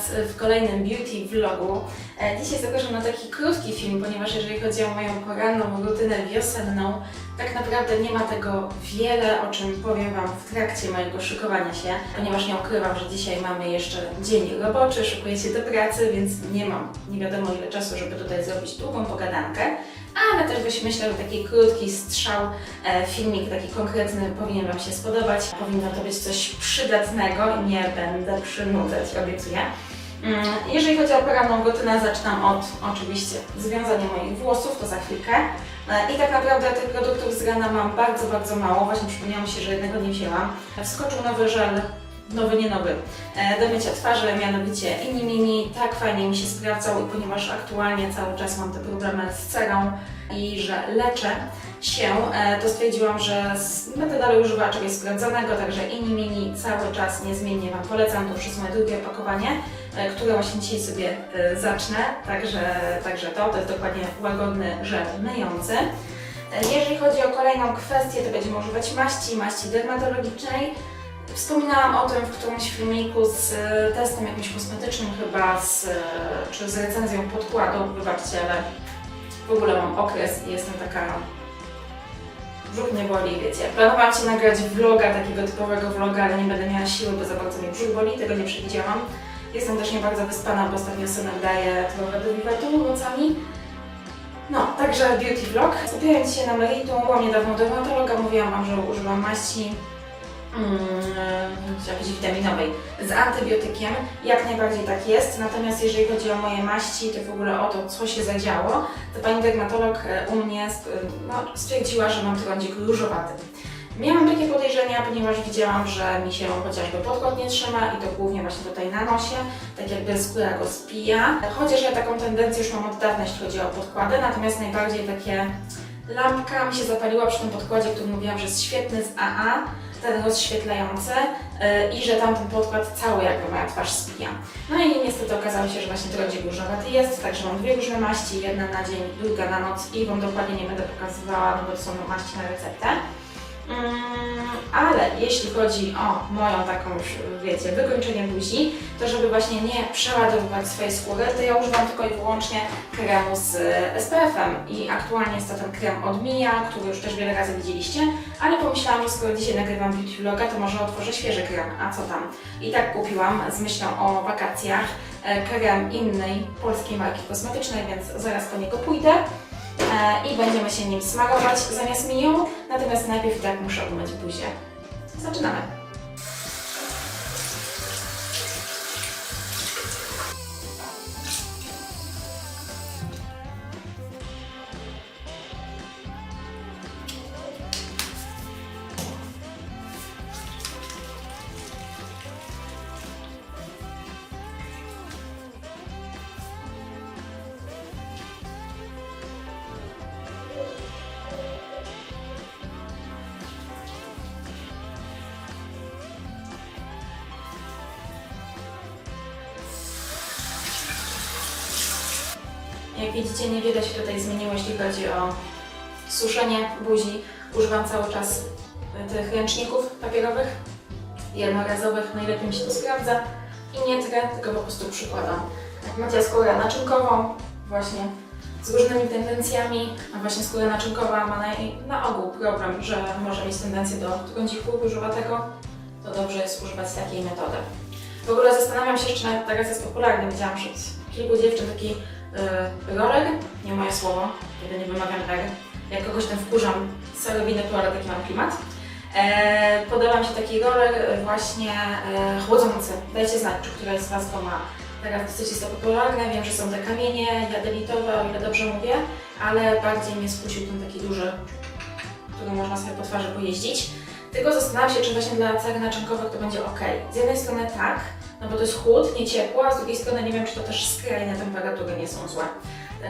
Was w kolejnym beauty vlogu. E, Dzisiaj zapraszam na taki krótki film, ponieważ jeżeli chodzi o moją poranną rutynę wiosenną, tak naprawdę nie ma tego wiele, o czym powiem Wam w trakcie mojego szykowania się, ponieważ nie ukrywam, że dzisiaj mamy jeszcze dzień roboczy, szykuję się do pracy, więc nie mam nie wiadomo ile czasu, żeby tutaj zrobić długą pogadankę. Ale też byś myślał, że taki krótki strzał, e, filmik taki konkretny powinien Wam się spodobać. Powinno to być coś przydatnego i nie będę przynudzać, obiecuję. Mm, Jeżeli chodzi o poranną rutynę, zaczynam od oczywiście związania moich włosów, to za chwilkę. E, I tak naprawdę tych produktów z rana mam bardzo, bardzo mało. Właśnie przypomniało mi się, że jednego nie wzięłam. Wskoczył nowy żel, nowy, nie nowy, e, do mycia twarzy, mianowicie Inni Mimi. Tak fajnie mi się sprawdzał i ponieważ aktualnie cały czas mam te problemy z cerą i że leczę się, e, to stwierdziłam, że będę dalej używała czegoś sprawdzonego, także Inni Mini cały czas niezmiennie Wam polecam. To już jest moje drugie opakowanie, e, które właśnie dzisiaj sobie e, zacznę, także, także to, to jest dokładnie łagodny żel myjący. Jeżeli chodzi o kolejną kwestię, to będziemy używać maści, maści dermatologicznej. Wspominałam o tym w którymś filmiku z testem jakimś kosmetycznym chyba, z, czy z recenzją podkładu, wybaczcie, ale w ogóle mam okres i jestem taka... Brzuch mnie boli, wiecie. Planowałam Ci nagrać vloga, takiego typowego vloga, ale nie będę miała siły, bo za bardzo mnie brzuch boli, tego nie przewidziałam. Jestem też nie bardzo wyspana, bo ostatnio synek daje trochę do wiwatu nocami. No, także beauty vlog. Skupiając się na meritum, byłam niedawno u dermatologa, mówiłam Wam, że używam maści mm, jakiejś witaminowej z antybiotykiem. Jak najbardziej tak jest. Natomiast jeżeli chodzi o moje maści, to w ogóle o to, co się zadziało, to pani dermatolog e, u mnie no, stwierdziła, że mam trądzik różowaty. Miałam takie podejrzenia, ponieważ widziałam, że mi się chociażby podkład nie trzyma i to głównie właśnie tutaj na nosie, tak jakby skóra go spija. Chociaż ja taką tendencję już mam od dawna, jeśli chodzi o podkłady, natomiast najbardziej takie lampka mi się zapaliła przy tym podkładzie, który mówiłam, że jest świetny z AA, ten rozświetlający yy, i że tamten podkład cały jakby moja twarz spija. No i niestety okazało się, że właśnie trądzik różowaty jest, także mam dwie różne maści, jedna na dzień, druga na noc i Wam dokładnie nie będę pokazywała, no bo to są maści na receptę. Mm, ale jeśli chodzi o moją taką już, wiecie, wykończenie buzi, to żeby właśnie nie przeładowywać swojej skóry, to ja używam tylko i wyłącznie kremu z SPF-em i aktualnie jest to ten krem od Mia, który już też wiele razy widzieliście, ale pomyślałam, że skoro dzisiaj nagrywam beauty vloga, to może otworzę świeży krem, a co tam. I tak kupiłam z myślą o wakacjach e, krem innej polskiej marki kosmetycznej, więc zaraz po niego pójdę. e, i będziemy się nim smarować zamiast miją. Natomiast najpierw tak muszę umyć buzię. Zaczynamy. Jak widzicie, niewiele się tutaj zmieniło, jeśli chodzi o suszenie buzi. Używam cały czas e, tych ręczników papierowych, jednorazowych, najlepiej mi się to sprawdza. I nie trę, tylko po prostu przykładam. Jak macie skórę naczynkową, właśnie z różnymi tendencjami, a właśnie skóra naczynkowa ma na, na ogół problem, że może mieć tendencję do trądziku różowatego, to dobrze jest używać takiej metody. W ogóle zastanawiam się jeszcze, nawet teraz jest popularny, widziałam wśród kilku dziewczyn taki y, roller, nie moje słowo, kiedy nie wymawiam R. Jak kogoś tam wkurzam, sorry, winę ale taki mam klimat. E, podoba mi się taki roller właśnie e, chłodzący. Dajcie znać, czy któraś z Was go ma. Teraz dosyć jest to popularne, wiem, że są te kamienie jadelitowe, o ile dobrze mówię, ale bardziej mnie skusił ten taki duży, który można sobie po twarzy pojeździć. Tylko zastanawiam się, czy właśnie dla cery naczynkowych to będzie ok. Z jednej strony tak, no bo to jest chłód, nie ciepło, a z drugiej strony nie wiem, czy to też skrajne temperatury nie są złe.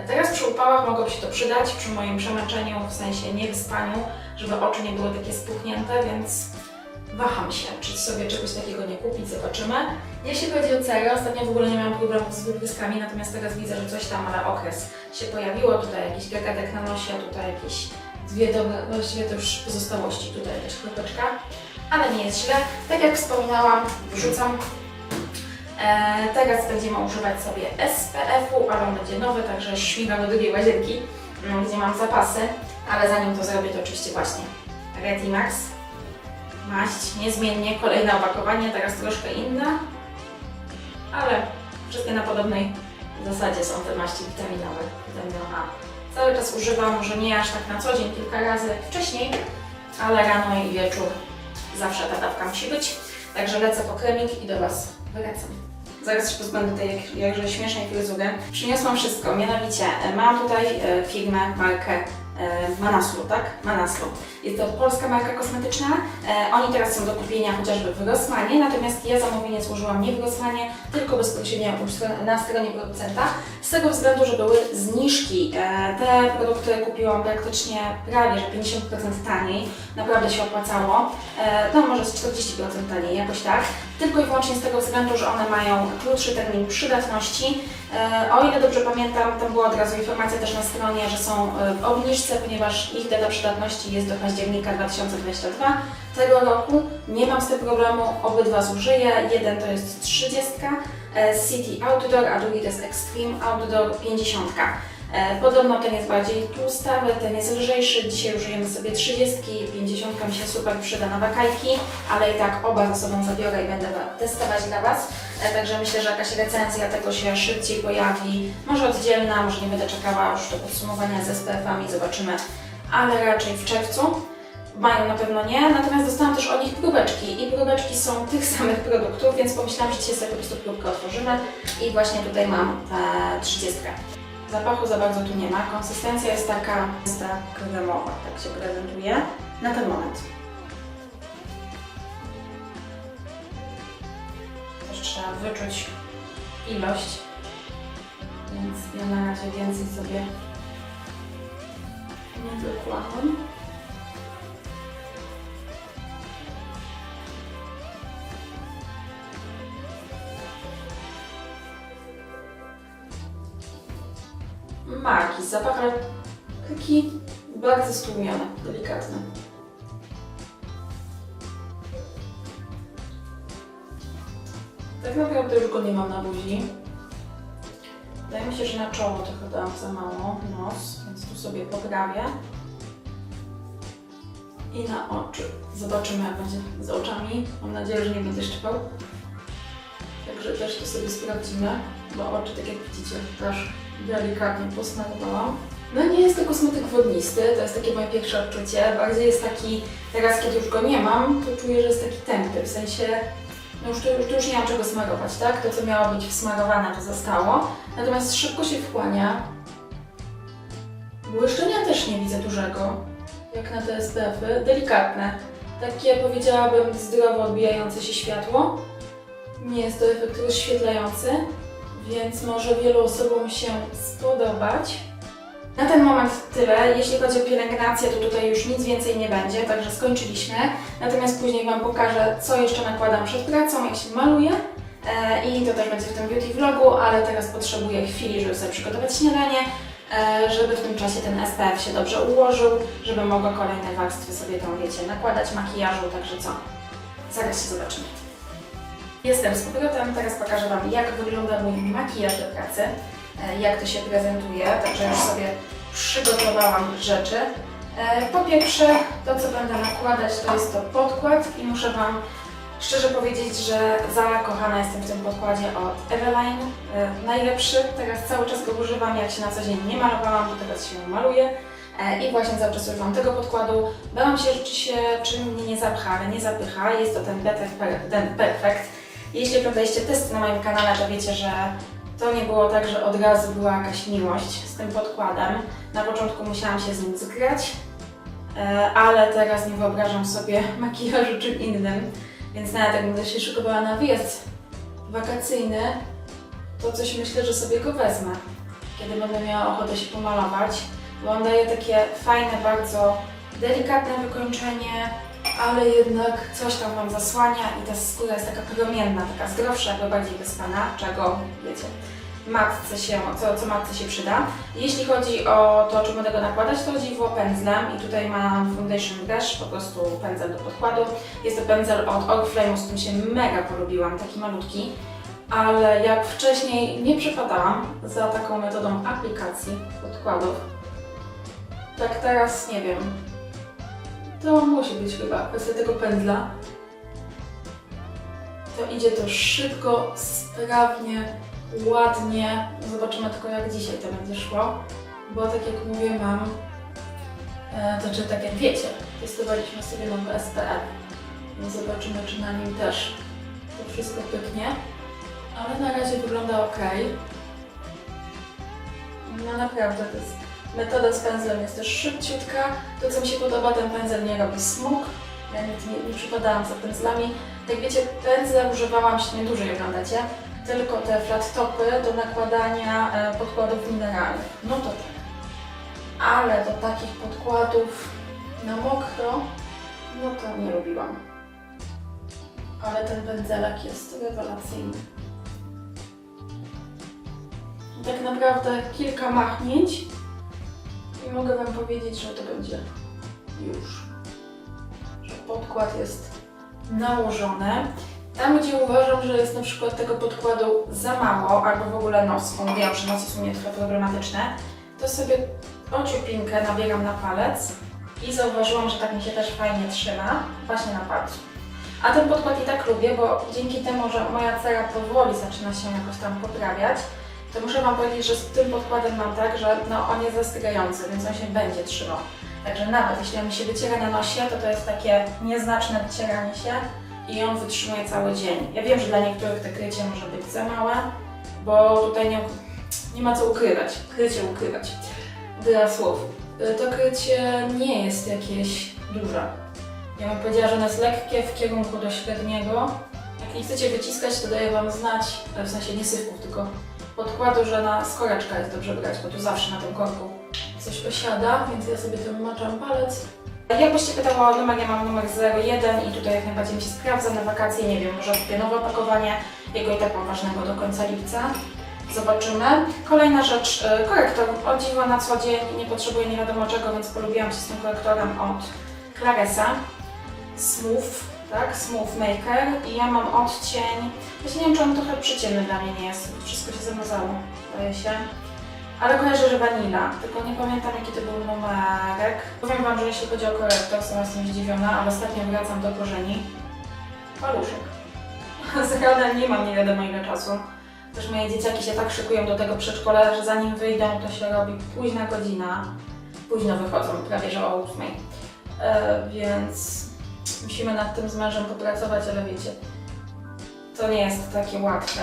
Teraz przy upałach mogłoby się to przydać, przy moim przemęczeniu, w sensie niewyspaniu, żeby oczy nie były takie spuchnięte, więc waham się, czy sobie czegoś takiego nie kupić, zobaczymy. Jeśli chodzi o cerę, ostatnio w ogóle nie miałam problemów z wybryskami, natomiast teraz widzę, że coś tam, ale okres się pojawiło, tutaj jakiś gagadek na nosie, tutaj jakieś dwie dobre, właściwie to już pozostałości, tutaj jakaś kropeczka, ale nie jest źle. Tak jak wspominałam, wrzucam teraz będziemy używać sobie SPF-u, ale on będzie nowy, także śmigam do drugiej łazienki, mm, gdzie mam zapasy, ale zanim to zrobię, to oczywiście właśnie Retimax, maść, niezmiennie, kolejne opakowanie, teraz troszkę inna, ale wszystkie na podobnej zasadzie są te maści witaminowe, witamina A. Cały czas używam, może nie aż tak na co dzień, kilka razy wcześniej, ale rano i wieczór zawsze ta dawka musi być. Także lecę po kremik i do Was wracam. Zaraz się pozbędę tej jak- jakże śmiesznej fryzury. Przyniosłam wszystko, mianowicie e, mam tutaj e, firmę, markę e, Manaslu, tak? Manaslu. Jest to polska marka kosmetyczna. Oni teraz są do kupienia chociażby w Rossmanie, natomiast ja zamówienie złożyłam nie w Rossmanie, tylko bezpośrednio na stronie producenta. Z tego względu, że były zniżki. E, te produkty kupiłam praktycznie prawie że 50% taniej. Naprawdę się opłacało. E, no może z 40% taniej, jakoś tak. Tylko i wyłącznie z tego względu, że one mają krótszy termin przydatności. E, o ile dobrze pamiętam, tam była od razu informacja też na stronie, że są w obniżce, ponieważ ich data przydatności jest do października 2022 tego roku. Nie mam z tym problemu, obydwa zużyję. Jeden to jest 30 e, City Outdoor, a drugi to jest Extreme Outdoor 50. E, Podobno ten jest bardziej tłustawy, ten jest lżejszy. Dzisiaj użyjemy sobie 30, 50 mi się super przyda na wakajki, ale i tak oba ze sobą zabiorę i będę wa- testować dla Was. E, Także myślę, że jakaś recenzja tego się szybciej pojawi. Może oddzielna, może nie będę czekała już do podsumowania z SPF-ami, zobaczymy, ale raczej w czerwcu. W maju na pewno nie, natomiast dostałam też od nich próbeczki i próbeczki są tych samych produktów, więc pomyślałam, że dzisiaj sobie po prostu próbkę otworzymy i właśnie tutaj mam e, 30. Zapachu za bardzo tu nie ma, konsystencja jest taka, jest ta kremowa, tak się prezentuje na ten moment. Też trzeba wyczuć ilość, więc ja na razie więcej sobie nie dokładam. Zapach ale taki bardzo stłumiony, delikatny. Tak naprawdę już go nie mam na buzi. Wydaje mi się, że na czoło trochę dałam za mało, nos, więc tu sobie poprawię. I na oczy. Zobaczymy jak będzie z oczami. Mam nadzieję, że nie będzie szczypał. Także też to sobie sprawdzimy, bo oczy, tak jak widzicie, też delikatnie posmarowałam. No nie jest to kosmetyk wodnisty, to jest takie moje pierwsze odczucie. Bardziej jest taki, teraz kiedy już go nie mam, to czuję, że jest taki tępy, w sensie, no już już już nie mam czego smarować, tak? To co miało być wsmarowane to zostało. Natomiast szybko się wchłania. Błyszczenia też nie widzę dużego, jak na te SPF-y. Delikatne. Takie powiedziałabym zdrowo odbijające się światło. Nie jest to efekt rozświetlający, więc może wielu osobom się spodobać. Na ten moment tyle. Jeśli chodzi o pielęgnację, to tutaj już nic więcej nie będzie, także skończyliśmy. Natomiast później Wam pokażę, co jeszcze nakładam przed pracą, jak się maluję. E, I to też będzie w tym beauty vlogu, ale teraz potrzebuję chwili, żeby sobie przygotować śniadanie, e, żeby w tym czasie ten SPF się dobrze ułożył, żeby mogła kolejne warstwy sobie tam, wiecie, nakładać makijażu, także co? Zaraz się zobaczymy. Jestem z powrotem, teraz pokażę Wam jak wygląda mój makijaż do pracy, e, jak to się prezentuje, także już sobie przygotowałam rzeczy. E, Po pierwsze, to co będę nakładać to jest to podkład i muszę Wam szczerze powiedzieć, że zakochana jestem w tym podkładzie od Eveline. E, Najlepszy, teraz cały czas go używam, jak się na co dzień nie malowałam, to teraz się maluję. I właśnie cały czas używam tego podkładu. Bałam się, czy, się, czy mnie nie zapcha, ale nie zapycha. Jest to ten Better Perfect. Jeśli oglądaliście testy na moim kanale, to wiecie, że to nie było tak, że od razu była jakaś miłość z tym podkładem. Na początku musiałam się z nim zgrać, e, ale teraz nie wyobrażam sobie makijażu czym innym. Więc nawet jak będę się szykowała na wyjazd wakacyjny, to coś myślę, że sobie go wezmę, kiedy będę miała ochotę się pomalować, bo on daje takie fajne, bardzo delikatne wykończenie, ale jednak coś tam Wam zasłania i ta skóra jest taka promienna, taka zdrowsza, jakby bardziej wyspana, czego, wiecie, matce się, co, co matce się przyda. Jeśli chodzi o to, czy będę go nakładać, to dziwo pędzlem i tutaj mam Foundation Brush, po prostu pędzel do podkładu. Jest to pędzel od Oriflame, z którym się mega polubiłam, taki malutki. ale jak wcześniej nie przepadałam za taką metodą aplikacji podkładów, tak teraz nie wiem. To musi być chyba kwestia tego pędzla. To idzie to szybko, sprawnie, ładnie. Zobaczymy tylko jak dzisiaj to będzie szło, bo tak jak mówię mam, e, to czy tak jak wiecie, testowaliśmy sobie nowy SPF. Więc zobaczymy czy na nim też to wszystko pyknie. Ale na razie wygląda ok. No naprawdę, to jest metoda z pędzlem jest też szybciutka. To co mi się podoba, ten pędzel nie robi smug. Ja nigdy nie, nie przypadałam za pędzlami. Jak wiecie, pędzle używałam się nie dłużej oglądacie, tylko te flat topy do nakładania e, podkładów mineralnych. No to tak. Ale do takich podkładów na mokro, no to nie lubiłam. Ale ten pędzelek jest rewelacyjny. Tak naprawdę kilka machnięć i mogę Wam powiedzieć, że to będzie już. Że podkład jest nałożony. Tam, gdzie uważam, że jest na przykład tego podkładu za mało, albo w ogóle nos, bo mówiłam, że nosy są mnie trochę problematyczne, to sobie ociupinkę nabieram na palec i zauważyłam, że tak mi się też fajnie trzyma, właśnie na palcu. A ten podkład i tak lubię, bo dzięki temu, że moja cera powoli zaczyna się jakoś tam poprawiać, to muszę Wam powiedzieć, że z tym podkładem mam tak, że no, on jest zastygający, więc on się będzie trzymał. Także nawet jeśli on mi się wyciera na nosie, to to jest takie nieznaczne wycieranie się i on wytrzymuje cały dzień. Ja wiem, że dla niektórych te krycie może być za małe, bo tutaj nie, nie ma co ukrywać, krycie ukrywać. Dla słów. Y, To krycie nie jest jakieś duże. Ja bym powiedziała, że ono jest lekkie w kierunku do średniego. Jak nie chcecie wyciskać, to daję Wam znać, w sensie nie syfów, tylko podkładu, że na skoreczka jest dobrze brać, bo tu zawsze na tym korku coś osiada, więc ja sobie tym maczam palec. Jakbyście pytały o numer, ja mam numer 01 i tutaj jak najbardziej mi się sprawdza na wakacje, nie wiem, może kupię nowe opakowanie, jego i tak mam ważnego do końca lipca. Zobaczymy. Kolejna rzecz, y, korektor. O dziwo na co dzień nie potrzebuję nie wiadomo czego, więc polubiłam się z tym korektorem od Claresa. Smooth, tak? Smooth Maker i ja mam odcień, właśnie nie wiem czy on trochę przyciemny dla mnie nie jest, wszystko się zamazało, zdaje się. Ale kojarzę, że wanila, tylko nie pamiętam jaki to był numerek. Powiem Wam, że jeśli chodzi o korektor, sama jestem zdziwiona, ale ostatnio wracam do korzeni. Paluszek. Z rana nie mam nie wiadomo ile czasu. Też moje dzieciaki się tak szykują do tego przedszkola, że zanim wyjdą, to się robi późna godzina. Późno wychodzą, prawie że o ósmej. E, więc musimy nad tym z mężem popracować, ale wiecie, to nie jest takie łatwe.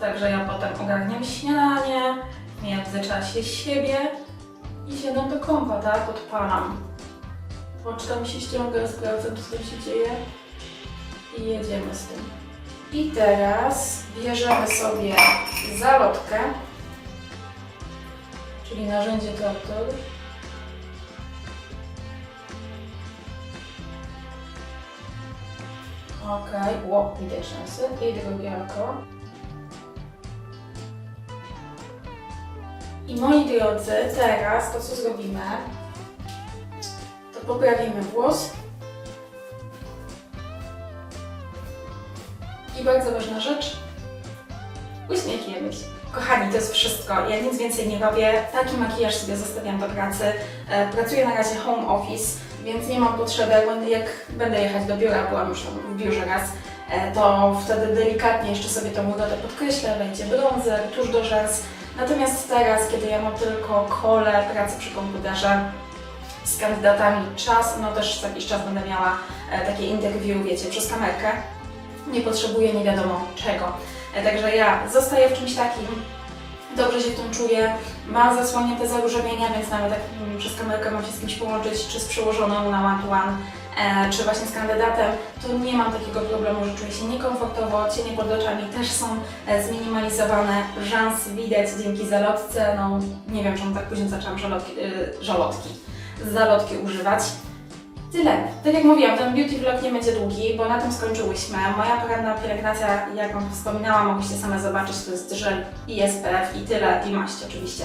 Także ja potem ogarniam śniadanie, w międzyczasie siebie i siadam do kąpa, tak? Odpalam. Poczta mi się ściąga, sprawdzam co tam się dzieje i jedziemy z tym. I teraz bierzemy sobie zalotkę, czyli narzędzie tortur. Okej, ło, widać rzęsy. I drugie oko. I moi drodzy, teraz to co zrobimy, to poprawimy włos. I bardzo ważna rzecz, uśmiechniemy się. Kochani, to jest wszystko. Ja nic więcej nie robię. Taki makijaż sobie zostawiam do pracy. E, Pracuję na razie home office, więc nie mam potrzeby, jak- będę jechać do biura, byłam już w biurze raz, e, to wtedy delikatnie jeszcze sobie tą urodę podkreślę, wejdzie bronzer, tuż do rzęs. Natomiast teraz, kiedy ja mam tylko kole, pracę przy komputerze z kandydatami, czas, no też za jakiś czas będę miała e, takie interview, wiecie, przez kamerkę. Nie potrzebuję nie wiadomo czego. E, Także ja zostaję w czymś takim, dobrze się w tym czuję, mam zasłonięte zaróżowienia, więc nawet jak mm, przez kamerkę mam się z kimś połączyć, czy z przełożoną na one-to-one, e, czy właśnie z kandydatem, to nie mam takiego problemu, że czuję się niekomfortowo, cienie pod oczami też są e, zminimalizowane, rzęs widać dzięki zalotce, no nie wiem czemu tak późno zaczęłam żalotki, y, żalotki, zalotki używać. Tyle. Tak jak mówiłam, ten beauty vlog nie będzie długi, bo na tym skończyłyśmy. Moja poranna pielęgnacja, jak Wam wspominałam, mogliście same zobaczyć, to jest żel i SPF i tyle, i maść oczywiście.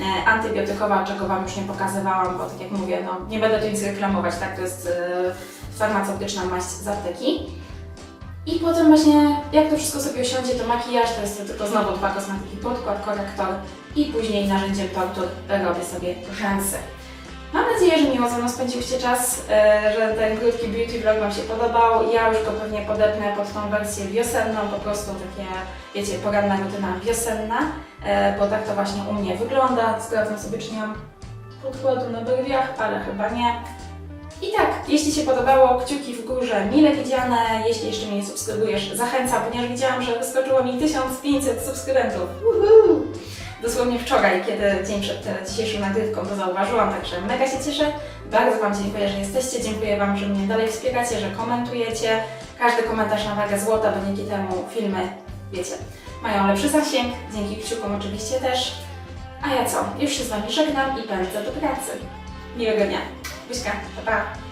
E, antybiotykowa, czego Wam już nie pokazywałam, bo tak jak mówię, no nie będę tu nic reklamować, tak, to jest e, farmaceutyczna maść z apteki. I potem właśnie, jak to wszystko sobie osiądzie, to makijaż to jest tylko znowu dwa kosmetyki, podkład, korektor i później narzędziem tortur robię sobie rzęsy. Nadzieję, że miło ze mną spędziłyście czas, e, że ten krótki beauty vlog Wam się podobał. Ja już go pewnie podepnę pod tą wersję wiosenną, po prostu takie, wiecie, poranna rutyna wiosenna, e, bo tak to właśnie u mnie wygląda. Sprawdzam sobie, czy nie mam podkładu na brwiach, ale chyba nie. I tak, jeśli się podobało, kciuki w górze mile widziane. Jeśli jeszcze mnie nie subskrybujesz, zachęcam, ponieważ widziałam, że wyskoczyło mi 1500 subskrybentów. Uhu! Dosłownie wczoraj, kiedy dzień przed e, dzisiejszą nagrywką to zauważyłam, także mega się cieszę. Bardzo Wam dziękuję, że jesteście. Dziękuję Wam, że mnie dalej wspieracie, że komentujecie. Każdy komentarz na wagę złota, bo dzięki temu filmy, wiecie, mają lepszy zasięg. Dzięki kciukom oczywiście też. A ja co? Już się z Wami żegnam i pędzę do pracy. Miłego dnia. Buźka, pa pa.